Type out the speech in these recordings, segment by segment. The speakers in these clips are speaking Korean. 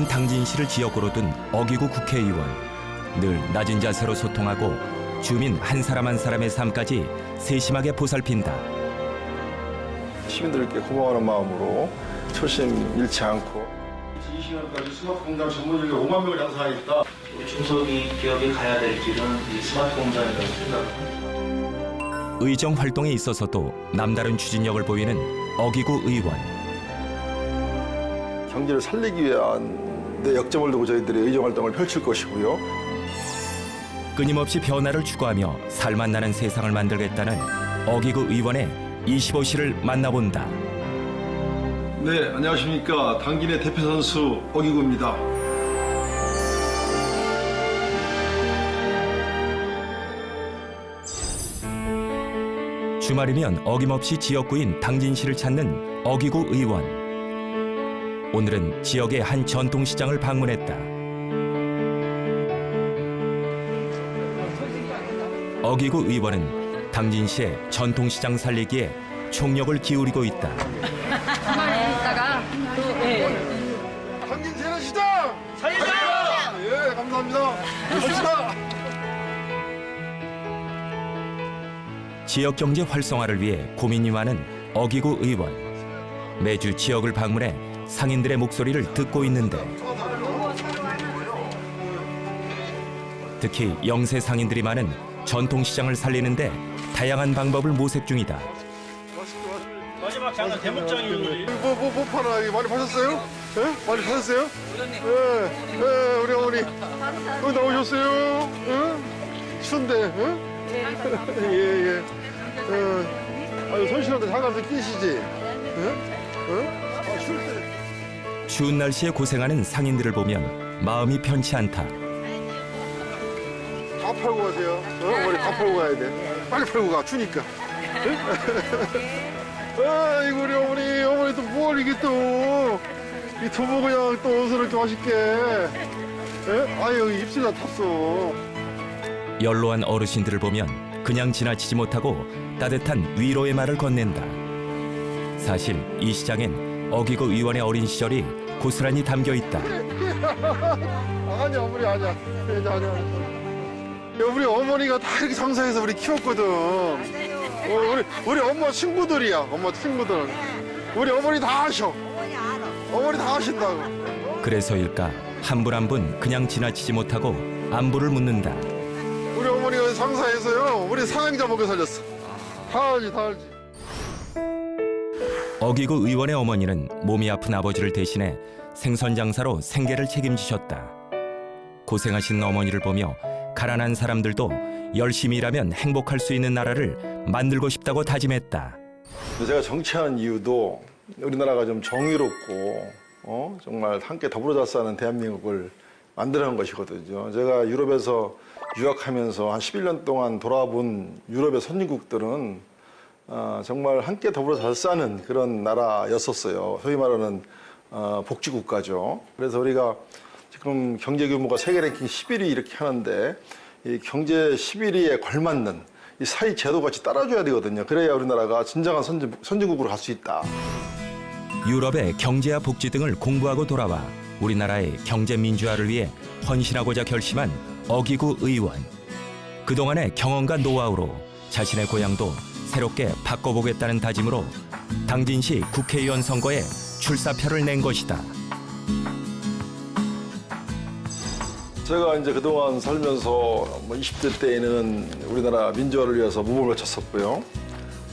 충남 당진시를 지역구로 둔 어기구 국회의원. 늘 낮은 자세로 소통하고 주민 한 사람 한 사람의 삶까지 세심하게 보살핀다. 시민들께 고마워하는 마음으로 초심 잃지 않고 이 시간까지 스마트 공장 전문 인력 5만 명을 양성하겠다. 우리 중소기 기업이 가야 될 길은 이 스마트 공장이라고 생각합니다. 의정 활동에 있어서도 남다른 추진력을 보이는 어기구 의원. 경제를 살리기 위한 내 역점을 두고 저희들이 의정 활동을 펼칠 것이고요. 끊임없이 변화를 추구하며 살맛 나는 세상을 만들겠다는 어기구 의원의 25시를 만나본다. 네, 안녕하십니까. 당진의 대표 선수 어기구입니다. 주말이면 어김없이 지역구인 당진시를 찾는 어기구 의원. 오늘은 지역의 한 전통시장을 방문했다. 어기구 의원은 당진시의 전통시장 살리기에 총력을 기울이고 있다. 가만히 있다가 또 예. 당진 재래시장 살리자! 예, 감사합니다. 멋지다. 지역 경제 활성화를 위해 고민이 많은 어기구 의원. 매주 지역을 방문해 상인들의 목소리를 듣고 있는데 특히 영세 상인들이 많은 전통시장을 살리는데 다양한 방법을 모색 중이다. 마지막 장은 대목장이 뭐, 뭐, 뭐 팔아? 이거 많이 파셨어요? 예? 많이 파셨어요? 예, 예, 우리 어머니. 여기 나오셨어요? 예? 추운데, 예? 예, 예. 예. 아유, 손 시원한데 장갑도 끼시지? 예? 예? 추운 날씨에 고생하는 상인들을 보면 마음이 편치 않다. 다 팔고 가세요. 어? 어머니 다 팔고 가야 돼. 빨리 팔고 가. 추니까. 아이고 우리 어머니 어머니 또 뭘 이게 또 이 두부 그냥 또 이렇게 맛있게. 예? 아유 입술 다 탔어. 연로한 어르신들을 보면 그냥 지나치지 못하고 따뜻한 위로의 말을 건넨다. 사실 이 시장엔 어기구 의원의 어린 시절이 고스란히 담겨 있다. 아니 어머니 아니야. 아니 아니야. 우리 어머니가 다 이렇게 장사해서 우리 키웠거든. 어, 우리 우리 엄마 친구들이야. 엄마 친구들. 우리 어머니 다 아셔. 어머니 다 아신다고. 그래서일까 한 분 한 분 그냥 지나치지 못하고 안부를 묻는다. 우리 어머니가 장사해서요. 우리 사양자 먹여 살렸어. 다 알지, 다 알지. 어기구 의원의 어머니는 몸이 아픈 아버지를 대신해 생선 장사로 생계를 책임지셨다. 고생하신 어머니를 보며 가난한 사람들도 열심히 일하면 행복할 수 있는 나라를 만들고 싶다고 다짐했다. 제가 정치하는 이유도 우리나라가 좀 정의롭고 어? 정말 함께 더불어 잘 사는 대한민국을 만들어낸 것이거든요. 제가 유럽에서 유학하면서 한 11년 동안 돌아본 유럽의 선진국들은 어, 정말 함께 더불어 잘 사는 그런 나라였었어요. 소위 말하는 어, 복지국가죠. 그래서 우리가 지금 경제 규모가 세계 랭킹 11위 이렇게 하는데 이 경제 11위에 걸맞는 이 사회 제도 같이 따라줘야 되거든요. 그래야 우리나라가 진정한 선진, 선진국으로 갈 수 있다. 유럽의 경제와 복지 등을 공부하고 돌아와 우리나라의 경제 민주화를 위해 헌신하고자 결심한 어기구 의원. 그동안의 경험과 노하우로 자신의 고향도 새롭게 바꿔보겠다는 다짐으로 당진시 국회의원 선거에 출사표를 낸 것이다. 제가 이제 그동안 살면서 뭐 20대 때에는 우리나라 민주화를 위해서 모범을 쳤었고요.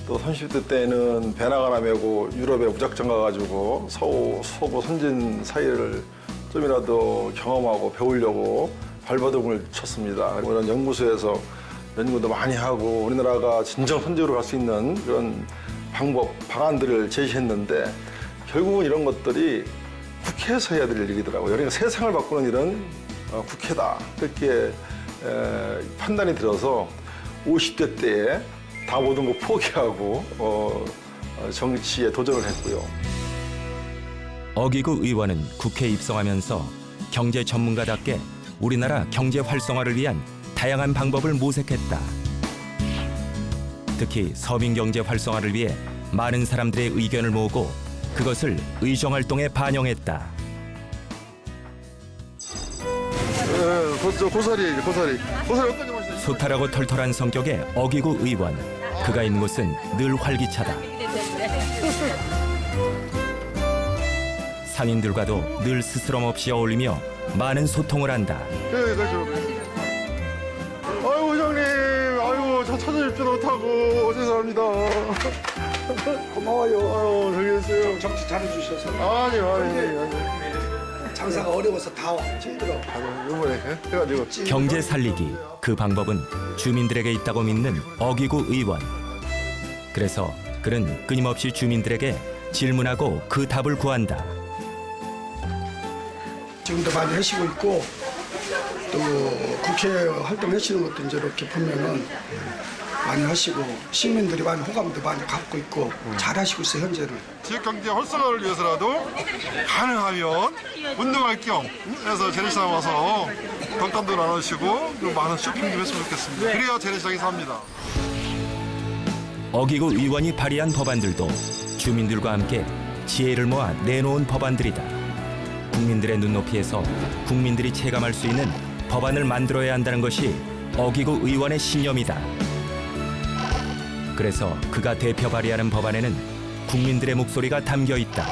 또 30대 때에는 배나가나 메고 유럽에 무작정 가가지고 서구, 서구 선진 사회를 좀이라도 경험하고 배우려고 발버둥을 쳤습니다. 그리고 연구소에서 연구도 많이 하고 우리나라가 진정 선진으로 갈 수 있는 그런 방법, 방안들을 제시했는데 결국은 이런 것들이 국회에서 해야 될 일이더라고요. 그러니까 세상을 바꾸는 일은 어, 국회다. 그렇게 에, 판단이 들어서 50대 때에 다 모든 거 포기하고 어, 어, 정치에 도전을 했고요. 어기구 의원은 국회에 입성하면서 경제 전문가답게 우리나라 경제 활성화를 위한 다양한 방법을 모색했다. 특히 서민 경제 활성화를 위해 많은 사람들의 의견을 모으고 그것을 의정 활동에 반영했다. 고, 고사리 고사리 고사리 어떤 거 마시나요? 소탈하고 털털한 성격의 어기구 의원. 그가 있는 곳은 늘 활기차다. 상인들과도 늘 스스럼 없이 어울리며 많은 소통을 한다. 예, 그렇죠. 저 찾아뵙지 못하고 죄송합니다. 고마워요. 아유 저기 계세요. 정치 잘해주셔서 아니 아니 아니. 장사가 어려워서 다 힘들어. 아유 이번에 해가지고 경제 살리기 그 방법은 주민들에게 있다고 믿는 어기구 의원. 그래서 그는 끊임없이 주민들에게 질문하고 그 답을 구한다. 지금도 많이 하시고 있고 또 국회 활동하시는 것도 이제 이렇게 보면은 많이 하시고 시민들이 많이 호감도 많이 갖고 있고 잘하시고 있어요 현재는. 지역 경제 활성화를 위해서라도 가능하면 운동할 겸 해서 재래시장 와서 덕담도 나누시고 좀 많은 쇼핑 좀 했으면 좋겠습니다. 그래야 재래시장이 삽니다. 어기구 의원이 발의한 법안들도 주민들과 함께 지혜를 모아 내놓은 법안들이다. 국민들의 눈높이에서 국민들이 체감할 수 있는 법안을 만들어야 한다는 것이 어기구 의원의 신념이다. 그래서 그가 대표 발의하는 법안에는 국민들의 목소리가 담겨 있다.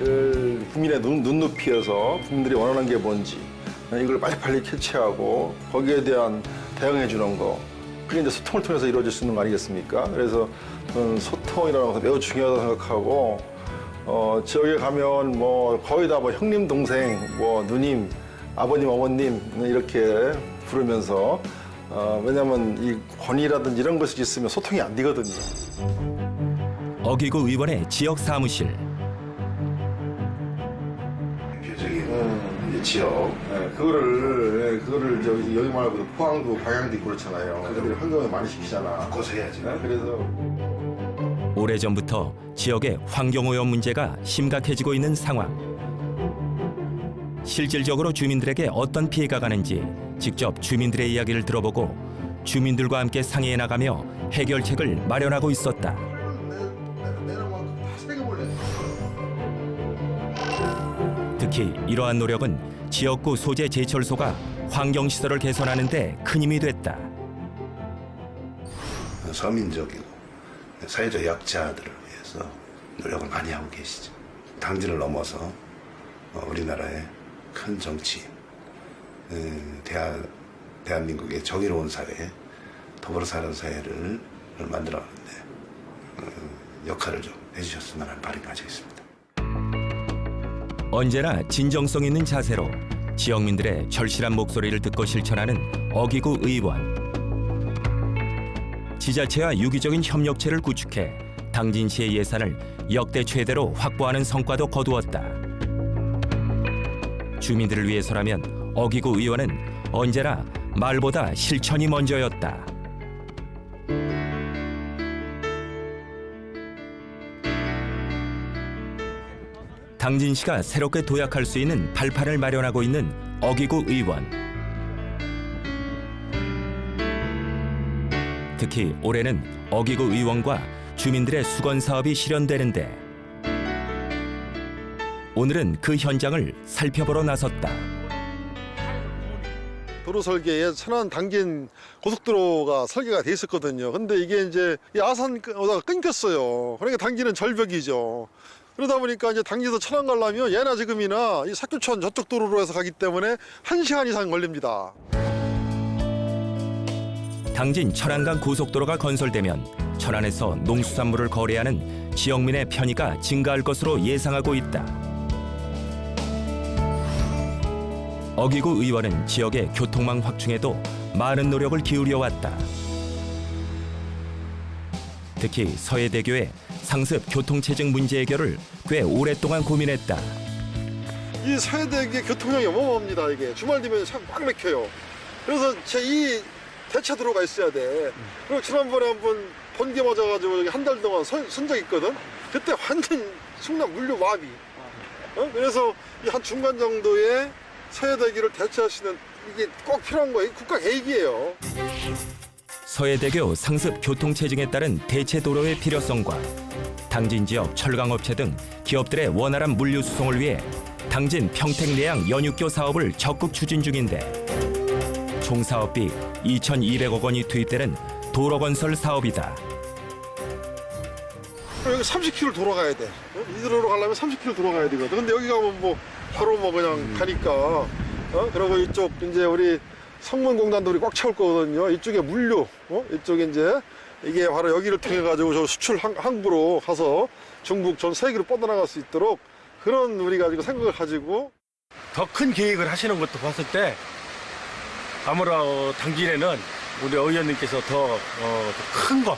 그 국민의 눈, 눈높이에서 국민들이 원하는 게 뭔지 이걸 빨리빨리 캐치하고 거기에 대한 대응해 주는 거 그게 이제 소통을 통해서 이루어질 수 있는 거 아니겠습니까? 그래서 소통이라는 것은 매우 중요하다고 생각하고 어, 지역에 가면 뭐 거의 다 뭐 형님 동생 뭐 누님 아버님 어머님 이렇게 부르면서 어, 왜냐하면 이 권위라든지 이런 것이 있으면 소통이 안 되거든요. 어기구 의원의 지역 사무실. 대표적인 이제 지역 네, 그거를 네, 그거를 저기 여기 말고 포항도 방향도 있고 그렇잖아요. 그들이 환경을 많이 시키잖아. 바꿔서 해야지. 네, 그래서 오래전부터 지역의 환경오염 문제가 심각해지고 있는 상황. 실질적으로 주민들에게 어떤 피해가 가는지 직접 주민들의 이야기를 들어보고 주민들과 함께 상의해 나가며 해결책을 마련하고 있었다. 특히 이러한 노력은 지역구 소재 제철소가 환경 시설을 개선하는 데 큰 힘이 됐다. 서민적이고 사회적 약자들을 위해서 노력을 많이 하고 계시죠. 당지를 넘어서 어, 우리나라의 큰 정치, 음, 대한, 대한민국의 정의로운 사회, 더불어 사는 사회를 만들어가는데 음, 역할을 좀 해주셨으면 하는 바람이 가지고 있습니다. 언제나 진정성 있는 자세로 지역민들의 절실한 목소리를 듣고 실천하는 어기구 의원. 지자체와 유기적인 협력체를 구축해 당진시의 예산을 역대 최대로 확보하는 성과도 거두었다. 주민들을 위해서라면 어기구 의원은 언제나 말보다 실천이 먼저였다. 당진 시가 새롭게 도약할 수 있는 발판을 마련하고 있는 어기구 의원. 특히 올해는 어기구 의원과 주민들의 수건 사업이 실현되는데 오늘은 그 현장을 살펴보러 나섰다. 도로 설계에 천안 당긴 고속도로가 설계가 돼 있었거든요. 근데 이게 이제 이 아산 오다가 끊겼어요. 그러니까 당기는 절벽이죠. 그러다 보니까 이제 당기에서 천안 가려면 예나 지금이나 이 사교천 저쪽 도로로 해서 가기 때문에 한 시간 이상 걸립니다. 당진 천안강 고속도로가 건설되면 천안에서 농수산물을 거래하는 지역민의 편의가 증가할 것으로 예상하고 있다. 어기구 의원은 지역의 교통망 확충에도 많은 노력을 기울여 왔다. 특히 서해대교의 상습 교통체증 문제 해결을 꽤 오랫동안 고민했다. 이 서해대교 교통량이 어마어마합니다. 이게 주말 되면 참 꽉 막혀요. 그래서 제 이 대차 도로가 있어야 돼. 그리고 지난번에 한번 번개 맞아가지고 한 달 동안 선, 선적 있거든. 그때 완전 충남 물류 마비. 어? 그래서 이 한 중간 정도의 서해 대교를 대체하시는 이게 꼭 필요한 거예요. 국가 계획이에요. 서해대교 상습 교통체증에 따른 대체 도로의 필요성과 당진 지역 철강업체 등 기업들의 원활한 물류 수송을 위해 당진 평택내양 연육교 사업을 적극 추진 중인데 총 사업비 2,200억 원이 투입되는 도로 건설 사업이다. 여기 30km 돌아가야 돼. 어? 이대로 가려면 30km 돌아가야 되거든. 근데 여기 가면 뭐 바로 뭐 그냥 가니까. 어? 그리고 이쪽 이제 우리 성문공단도 우리 꽉 채울 거거든요. 이쪽에 물류, 어? 이쪽에 이제 이게 바로 여기를 통해 가지고 저 수출 항, 항구로 가서 중국 전 세계로 뻗어나갈 수 있도록 그런 우리가 지금 생각을 가지고 더 큰 계획을 하시는 것도 봤을 때 아무래도 당진에는 우리 의원님께서 더 큰 거,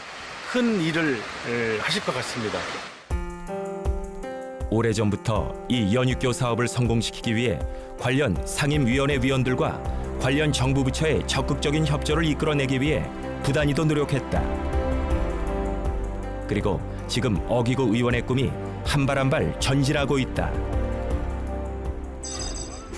큰 일을 에, 하실 것 같습니다. 오래전부터 이 연육교 사업을 성공시키기 위해 관련 상임위원회 위원들과 관련 정부 부처의 적극적인 협조를 이끌어내기 위해 부단히도 노력했다. 그리고 지금 어기구 의원의 꿈이 한 발 한 발 전진하고 있다.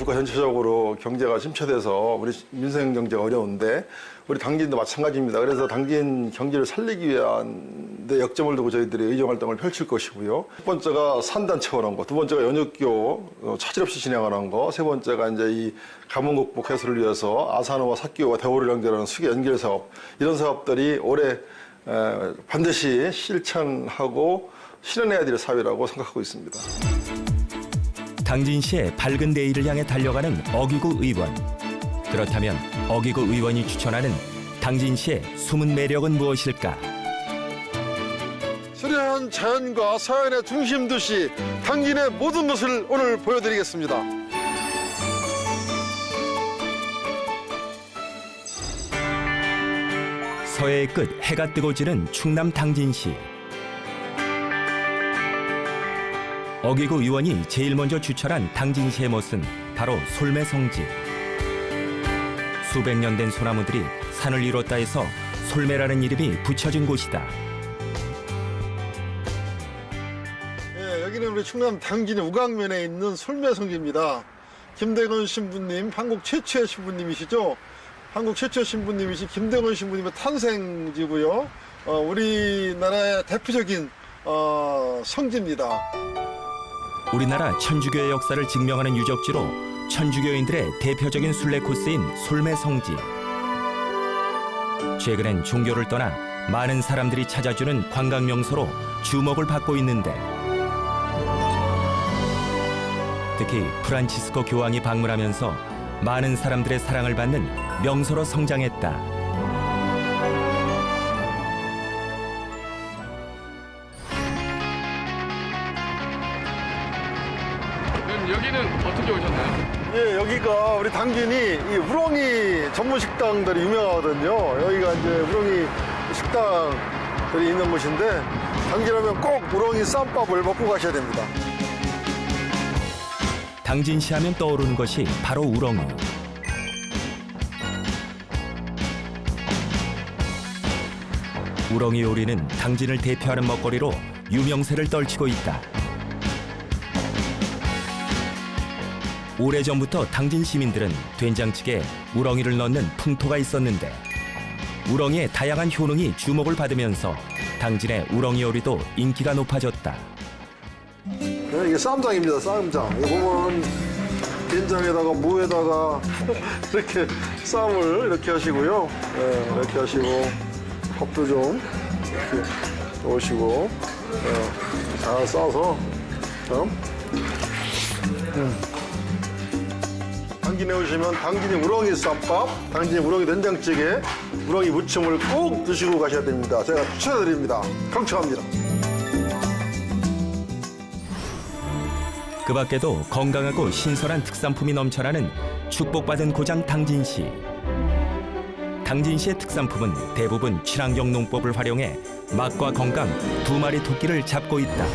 국가 전체적으로 경제가 침체돼서 우리 민생 경제가 어려운데 우리 당진도 마찬가지입니다. 그래서 당진 경제를 살리기 위한 데 역점을 두고 저희들이 의정 활동을 펼칠 것이고요. 첫 번째가 산단 채워놓은 거, 두 번째가 연육교 어, 차질 없이 진행하는 거, 세 번째가 이제 이 가뭄 극복 해소를 위해서 아산호와 사기호와 대호를 연결하는 수계 연결 사업 이런 사업들이 올해 에, 반드시 실천하고 실현해야 될 사업이라고 생각하고 있습니다. 당진 시의 밝은 내일을 향해 달려가는 어기구 의원. 그렇다면 어기구 의원이 추천하는 당진 시의 숨은 매력은 무엇일까? 수려한 자연과 사연의 중심 도시 당진의 모든 것을 오늘 보여드리겠습니다. 서해의 끝 해가 뜨고 지는 충남 당진시. 어기구 의원이 제일 먼저 추천한 당진시의 멋은 바로 솔매성지. 수백 년 된 소나무들이 산을 이뤘다 해서 솔매라는 이름이 붙여진 곳이다. 예, 여기는 우리 충남 당진의 우강면에 있는 솔매성지입니다. 김대건 신부님, 한국 최초의 신부님이시죠? 한국 최초의 신부님이신 김대건 신부님의 탄생지고요. 어, 우리나라의 대표적인 어, 성지입니다. 우리나라 천주교의 역사를 증명하는 유적지로 천주교인들의 대표적인 순례 코스인 솔매성지. 최근엔 종교를 떠나 많은 사람들이 찾아주는 관광 명소로 주목을 받고 있는데 특히 프란치스코 교황이 방문하면서 많은 사람들의 사랑을 받는 명소로 성장했다. 당진이 이 우렁이 전문 식당들이 유명하거든요. 여기가 이제 우렁이 식당들이 있는 곳인데 당진하면 꼭 우렁이 쌈밥을 먹고 가셔야 됩니다. 당진시 하면 떠오르는 것이 바로 우렁이. 우렁이 요리는 당진을 대표하는 먹거리로 유명세를 떨치고 있다. 오래전부터 당진 시민들은 된장찌개에 우렁이를 넣는 풍토가 있었는데 우렁이의 다양한 효능이 주목을 받으면서 당진의 우렁이 요리도 인기가 높아졌다. 네, 이게 쌈장입니다. 쌈장. 이거 보면 된장에다가 무에다가 이렇게 쌈을 이렇게 하시고요. 네, 이렇게 하시고 밥도 좀 이렇게 넣으시고 네, 잘 싸서 참. 음. 당진에 오시면 당진이 우렁이 쌈밥, 당진이 우렁이 된장찌개, 우렁이 무침을 꼭 드시고 가셔야 됩니다. 제가 추천해드립니다. 강추합니다. 그 밖에도 건강하고 신선한 특산품이 넘쳐나는 축복받은 고장 당진시. 당진시의 특산품은 대부분 친환경 농법을 활용해 맛과 건강 두 마리 토끼를 잡고 있다.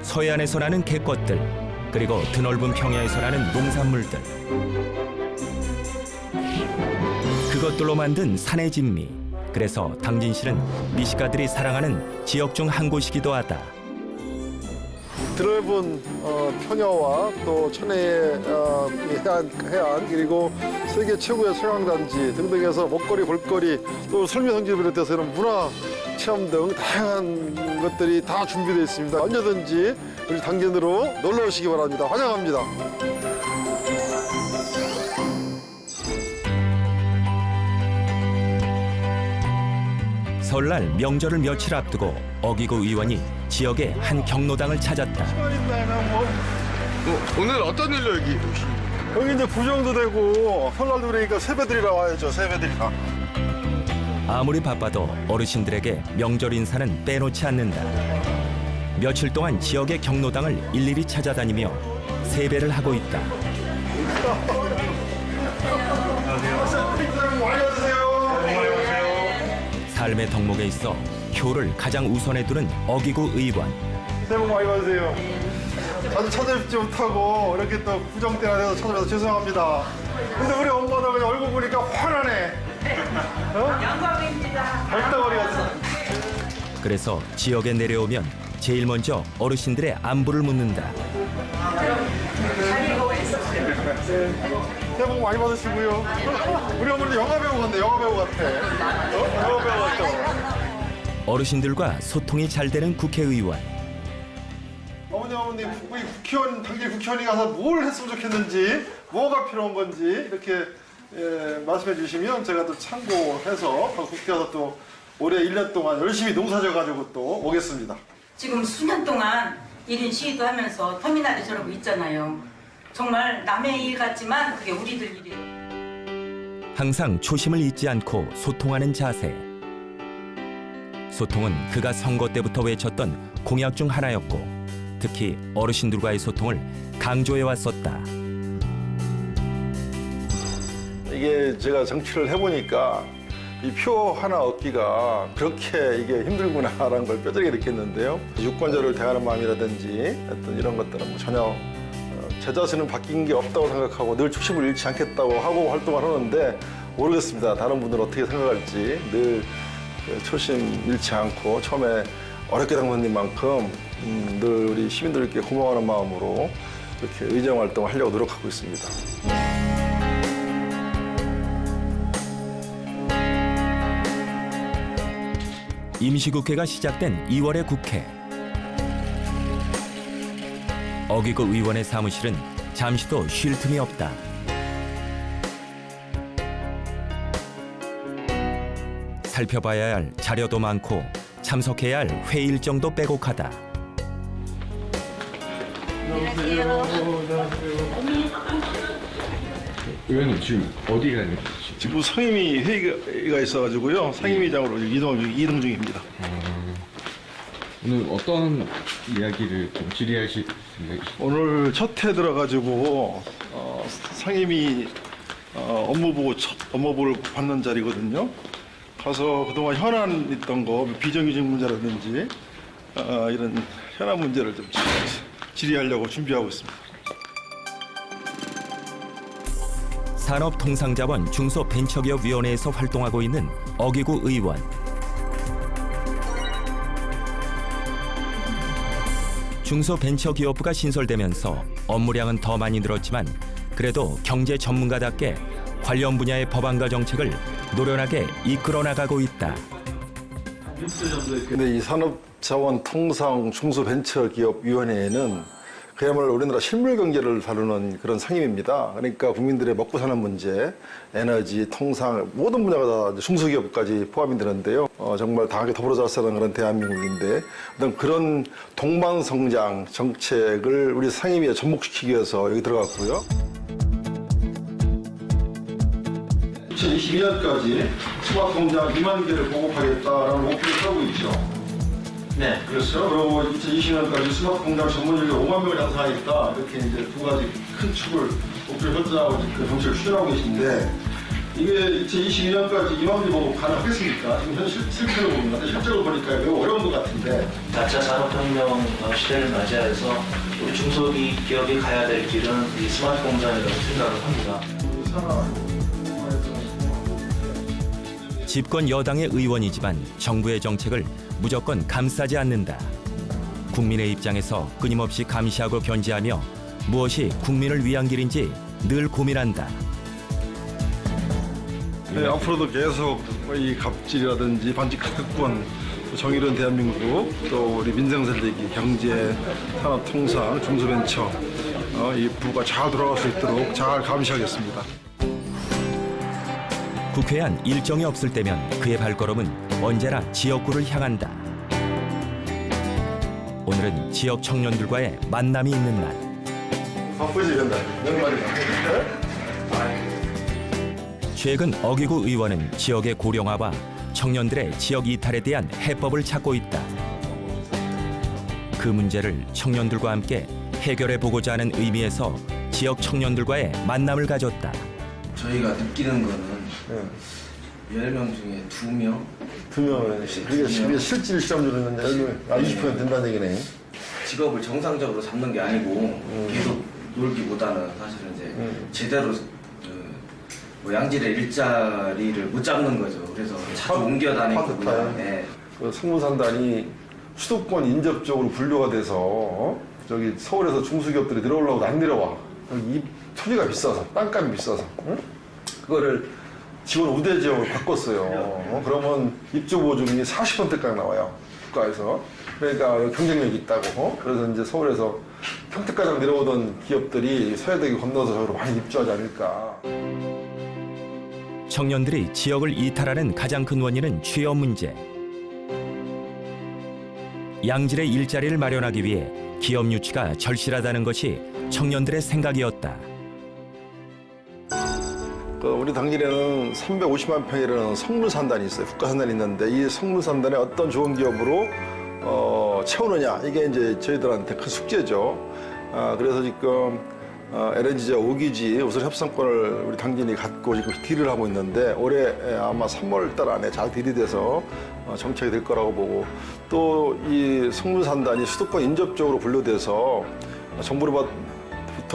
서해안에서 나는 개꽃들, 그리고 드넓은 평야에서 나는 농산물들. 그것들로 만든 산의 진미. 그래서 당진시는 미식가들이 사랑하는 지역 중 한 곳이기도 하다. 드넓은 어, 평야와 또 천혜의 어, 이 해안, 해안 그리고 세계 최고의 소양단지 등등해서 먹거리 볼거리 또 설미성지를 비롯해서 이런 문화 체험 등 다양한 것들이 다 준비되어 있습니다. 언제든지 우리 당진으로 놀러 오시기 바랍니다. 환영합니다. 설날 명절을 며칠 앞두고 어기구 의원이 지역의 한 경로당을 찾았다. 어, 오늘 어떤 일로 여기 오신 거예요? 여기 이제 구정도 되고 설날도 그러니까 세배들이라 와야죠. 세배들이라. 아무리 바빠도 어르신들에게 명절 인사는 빼놓지 않는다. 며칠 동안 지역의 경로당을 일일이 찾아다니며 세배를 하고 있다. 삶의 덕목에 있어 효를 가장 우선에 두는 어기구 의원. 새해 복 많이 받으세요. 자주 찾아뵙지 못하고 이렇게 또 구정 때가 돼서 찾아뵈서 죄송합니다. 근데 우리 엄마도 그냥 얼굴 보니까 환하네. 어? 영광입니다. 달덩어리 같아. 그래서 지역에 내려오면 제일 먼저 어르신들의 안부를 묻는다. 새해 복 많이 받으시고요. 우리 어머니 영화 배우 같네. 영화 배우 같아. 어? 영화 배우 같죠? 어르신들과 소통이 잘 되는 국회의원. 어머니 어머니 우리 국회의원 당길 국회의원이 가서 뭘 했으면 좋겠는지 뭐가 필요한 건지 이렇게 예, 말씀해 주시면 제가 또 참고해서 국회 가서 또 올해 1년 동안 열심히 농사져 가지고 또 오겠습니다. 지금 수년 동안 1인 시위도 하면서 터미널에 저러고 있잖아요. 정말 남의 일 같지만 그게 우리들 일이에요. 항상 초심을 잊지 않고 소통하는 자세. 소통은 그가 선거 때부터 외쳤던 공약 중 하나였고 특히 어르신들과의 소통을 강조해 왔었다. 이게 제가 정치를 해보니까 이 표 하나 얻기가 그렇게 이게 힘들구나라는 걸 뼈저리게 느꼈는데요. 유권자를 대하는 마음이라든지 어떤 이런 것들은 뭐 전혀 어, 제 자신은 바뀐 게 없다고 생각하고 늘 초심을 잃지 않겠다고 하고 활동을 하는데 모르겠습니다. 다른 분들은 어떻게 생각할지 늘그 초심 잃지 않고 처음에 어렵게 당선된 만큼 음, 늘 우리 시민들께 고마워하는 마음으로 이렇게 의정 활동을 하려고 노력하고 있습니다. 임시국회가 시작된 2월의 국회. 어기구 의원의 사무실은 잠시도 쉴 틈이 없다. 살펴봐야 할 자료도 많고 참석해야 할 회의 일정도 빼곡하다. 의원님 지금 어디 가는 거지? 지금 상임위 회의가 있어가지고요. 상임위장으로 이동, 중- 이동 중입니다. 오늘 어떤 이야기를 좀 질의하실 생각이십니까? 오늘 첫해 들어가지고 어, 상임위 어, 업무보고 첫 업무보를 받는 자리거든요. 가서 그동안 현안 있던 거 비정규직 문제라든지 어, 이런 현안 문제를 좀 질의하려고 준비하고 있습니다. 산업통상자원 중소벤처기업위원회에서 활동하고 있는 어기구 의원. 중소벤처기업부가 신설되면서 업무량은 더 많이 늘었지만 그래도 경제 전문가답게 관련 분야의 법안과 정책을 노련하게 이끌어 나가고 있다. 근데 이 산업자원 통상 중소벤처기업위원회에는 그야말로 우리나라 실물 경제를 다루는 그런 상임입니다. 그러니까 국민들의 먹고 사는 문제, 에너지, 통상 모든 분야가 다 중소기업까지 포함이 되는데요. 어, 정말 다하게 더불어 잘 사는 그런 대한민국인데 어떤 그런 동반 성장 정책을 우리 상임위에 접목시키기 위해서 여기 들어갔고요. 2022년까지 스마트 공장 2만 개를 보급하겠다라는 목표를 세우고 있죠. 네. 그렇죠. 그리고 2020년까지 스마트 공장 전문 인력 5만 명을 양성하겠다. 이렇게 이제 두 가지 큰 축을 목표를 설정하고 그 정책을 추진하고 계신데 이게 2022년까지 2만 개 보급 가능하겠습니까? 지금 현 실, 실패로 봅니다. 근데 실제로 보니까 매우 어려운 것 같은데 4차 산업혁명 어, 시대를 맞이해서 우리 중소기업이 가야 될 길은 이 스마트 공장이라고 생각을 합니다. 집권 여당의 의원이지만 정부의 정책을 무조건 감싸지 않는다. 국민의 입장에서 끊임없이 감시하고 견제하며 무엇이 국민을 위한 길인지 늘 고민한다. 네, 앞으로도 계속 이 갑질이라든지 반칙 특권 또 정의로운 대한민국, 또 우리 민생 살리기, 경제, 산업 통상, 중소벤처 어, 이 부가 잘 돌아갈 수 있도록 잘 감시하겠습니다. 국회안 일정이 없을 때면 그의 발걸음은 언제나 지역구를 향한다. 오늘은 지역 청년들과의 만남이 있는 날. 바쁘지, 맨날. 최근 어기구 의원은 지역의 고령화와 청년들의 지역 이탈에 대한 해법을 찾고 있다. 그 문제를 청년들과 함께 해결해 보고자 하는 의미에서 지역 청년들과의 만남을 가졌다. 저희가 느끼는 거는 10명 중에 2명 두 명은 그게 실- 실질 실험률은 이제 20% 된다는 얘기네. 직업을 정상적으로 잡는 게 아니고 계속 놀기보다는 사실은 이제 제대로 그, 뭐 양질의 일자리를 못 잡는 거죠. 그래서 자주 옮겨 다니고 파트타임. 그냥 예. 그 승무산단이 수도권 인접 적으로 분류가 돼서 어? 저기 서울에서 중소기업들이 내려오려고 안 내려와. 여기 이 토지가 비싸서 땅값이 비싸서 응? 그거를 지원 우대 지역으로 바꿨어요. 어? 그러면 입주 보증이 40%까지 나와요. 국가에서. 그러니까 경쟁력이 있다고. 어? 그래서 이제 서울에서 평택가장 내려오던 기업들이 서해대교 건너서 저기로 많이 입주하지 않을까. 청년들이 지역을 이탈하는 가장 큰 원인은 취업 문제. 양질의 일자리를 마련하기 위해 기업 유치가 절실하다는 것이 청년들의 생각이었다. 그 우리 당진에는 350만 평이라는 성물산단이 있어요. 국가산단이 있는데 이 성물산단에 어떤 좋은 기업으로 어, 채우느냐 이게 이제 저희들한테 큰 숙제죠. 아, 그래서 지금 어, LNG제 5기지 우선 협상권을 우리 당진이 갖고 지금 딜을 하고 있는데 올해 아마 3월 달 안에 잘 딜이 돼서 어, 정착이 될 거라고 보고 또 이 성물산단이 수도권 인접 적으로 분류돼서 정부로부터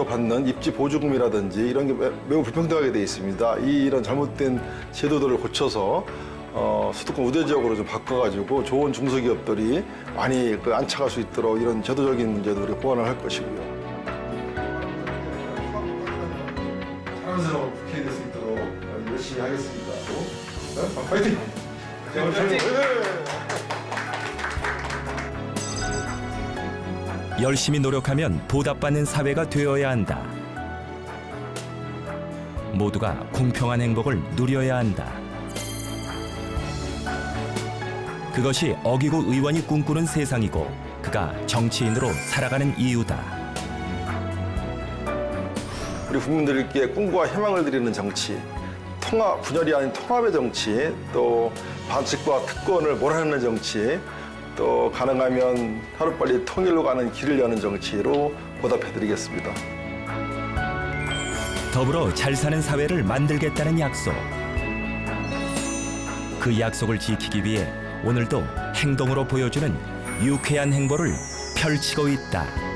받는 입지 보조금이라든지 이런 게 매- 매우 불평등하게 돼 있습니다. 이 이런 잘못된 제도들을 고쳐서 어, 수도권 우대 지역으로 좀 바꿔가지고 좋은 중소기업들이 많이 그 안착할 수 있도록 이런 제도적인 문제도 우리가 보완을 할 것이고요. 자연스러운 국회 될수 있도록 열심히 하겠습니다. 또, 네? 파이팅! 열심히 노력하면 보답받는 사회가 되어야 한다. 모두가 공평한 행복을 누려야 한다. 그것이 어기구 의원이 꿈꾸는 세상이고 그가 정치인으로 살아가는 이유다. 우리 국민들께 꿈과 희망을 드리는 정치, 통합, 분열이 아닌 통합의 정치, 또 반칙과 특권을 몰아내는 정치, 또 가능하면 하루빨리 통일로 가는 길을 여는 정치로 보답해드리겠습니다. 더불어 잘 사는 사회를 만들겠다는 약속. 그 약속을 지키기 위해 오늘도 행동으로 보여주는 유쾌한 행보를 펼치고 있다.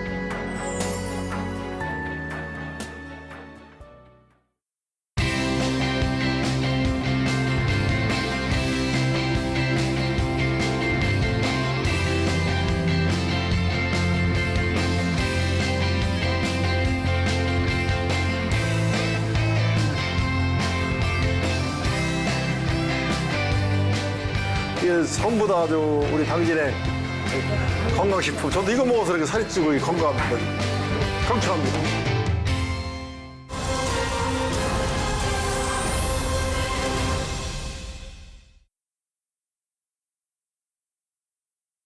전부 다 아주 우리 당진의 건강식품. 저도 이거 먹어서 이렇게 살이 찌고 건강합니다. 경쾌합니다.